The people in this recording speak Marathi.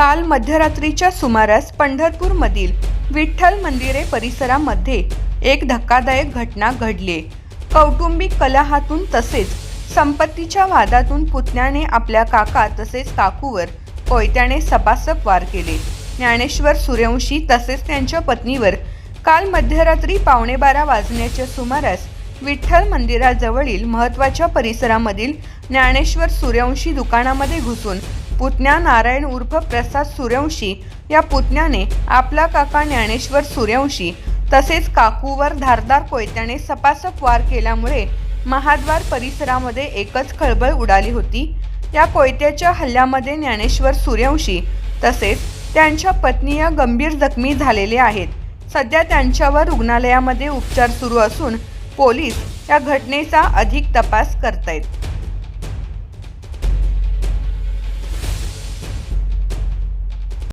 काल मध्यरात्रीच्या सुमारास पंढरपूरमधील विठ्ठल मंदिरे परिसरामध्ये एक धक्कादायक घटना घडली. कौटुंबिक कलहातून तसेच संपत्तीच्या वादातून पुतण्याने आपल्या काका तसेच काकूवर कोयत्याने सपासप वार केले. ज्ञानेश्वर सूर्यवंशी तसेच त्यांच्या पत्नीवर काल मध्यरात्री पावणे बारा वाजण्याच्या सुमारास विठ्ठल मंदिराजवळील महत्त्वाच्या परिसरामधील ज्ञानेश्वर सूर्यवंशी दुकानामध्ये घुसून पुतण्या नारायण उर्फ प्रसाद सूर्यवंशी या पुतण्याने आपला काका ज्ञानेश्वर सूर्यवंशी तसेच काकूवर धारदार कोयत्याने सपासप वार केल्यामुळे महाद्वार परिसरामध्ये एकच खळबळ उडाली होती. या कोयत्याच्या हल्ल्यामध्ये ज्ञानेश्वर सूर्यवंशी तसेच त्यांच्या पत्नी या गंभीर जखमी झालेले आहेत. सध्या त्यांच्यावर रुग्णालयामध्ये उपचार सुरू असून पोलीस या घटनेचा अधिक तपास करतायत.